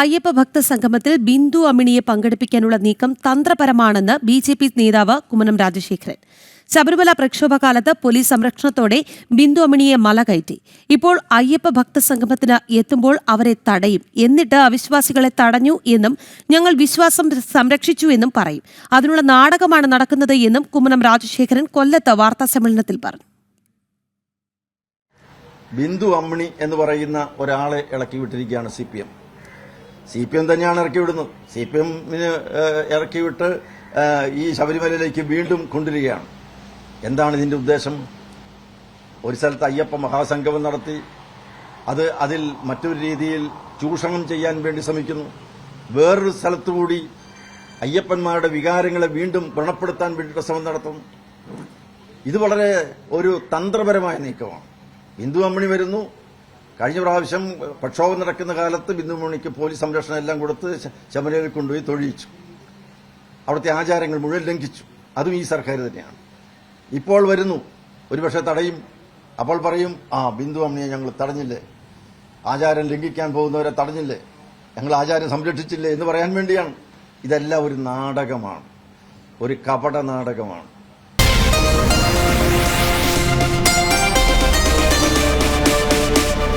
അയ്യപ്പ ഭക്ത സംഗമത്തിൽ ബിന്ദു അമ്മിണിയെ പങ്കെടുപ്പിക്കാനുള്ള നീക്കം തന്ത്രപരമാണെന്ന് ബി ജെ പി നേതാവ് കുമ്മനം രാജശേഖരൻ. ശബരിമല പ്രക്ഷോഭകാലത്ത് പോലീസ് സംരക്ഷണത്തോടെ ബിന്ദു അമ്മിണിയെ മല കയറ്റി. ഇപ്പോൾ അയ്യപ്പ ഭക്ത സംഗമത്തിന് എത്തുമ്പോൾ അവരെ തടയും. എന്നിട്ട് അവിശ്വാസികളെ തടഞ്ഞു എന്നും ഞങ്ങൾ വിശ്വാസം സംരക്ഷിച്ചു എന്നും പറയും. അതിനുള്ള നാടകമാണ് നടക്കുന്നത് എന്നും കുമ്മനം രാജശേഖരൻ കൊല്ലത്ത് വാർത്താ സമ്മേളനത്തിൽ പറഞ്ഞു. ബിന്ദു അമ്മിണി എന്ന് പറയുന്ന ഒരാളെ ഇളക്കി വിട്ടിരിക്കുകയാണ് C P M. C P M തന്നെയാണ് ഇറക്കി വിടുന്നത്. സി പി എമ്മിന് ഇറക്കിവിട്ട് ഈ ശബരിമലയിലേക്ക് വീണ്ടും കൊണ്ടുവരികയാണ്. എന്താണ് ഇതിന്റെ ഉദ്ദേശം? ഒരു സ്ഥലത്ത് അയ്യപ്പ മഹാസംഗമം നടത്തി അത് അതിൽ മറ്റൊരു രീതിയിൽ ചൂഷണം ചെയ്യാൻ വേണ്ടി ശ്രമിക്കുന്നു. വേറൊരു സ്ഥലത്തുകൂടി അയ്യപ്പന്മാരുടെ വികാരങ്ങളെ വീണ്ടും വ്രണപ്പെടുത്താൻ വേണ്ടിയിട്ട് ശ്രമം നടത്തുന്നു ഇത് വളരെ ഒരു തന്ത്രപരമായ നീക്കമാണ്. ഹിന്ദു അമ്മണി വരുന്നു കഴിഞ്ഞ പ്രാവശ്യം പ്രക്ഷോഭം നടക്കുന്ന കാലത്ത് ബിന്ദുമണിക്ക് പോലീസ് സംരക്ഷണം എല്ലാം കൊടുത്ത് ശബരിമലയിൽ കൊണ്ടുപോയി തൊഴിയിച്ചു അവിടുത്തെ ആചാരങ്ങൾ മുഴുവൻ ലംഘിച്ചു. അതും ഈ സർക്കാർ തന്നെയാണ്. ഇപ്പോൾ വരുന്നു. ഒരുപക്ഷെ തടയും. അപ്പോൾ പറയും ആ ബിന്ദു അമ്മയെ ഞങ്ങൾ തടഞ്ഞില്ലേ? ആചാരം ലംഘിക്കാൻ പോകുന്നവരെ തടഞ്ഞില്ലേ? ഞങ്ങൾ ആചാരം സംരക്ഷിച്ചില്ലേ? എന്ന് പറയാൻ വേണ്ടിയാണ്. ഇതെല്ലാം ഒരു നാടകമാണ്. ഒരു കപട നാടകമാണ്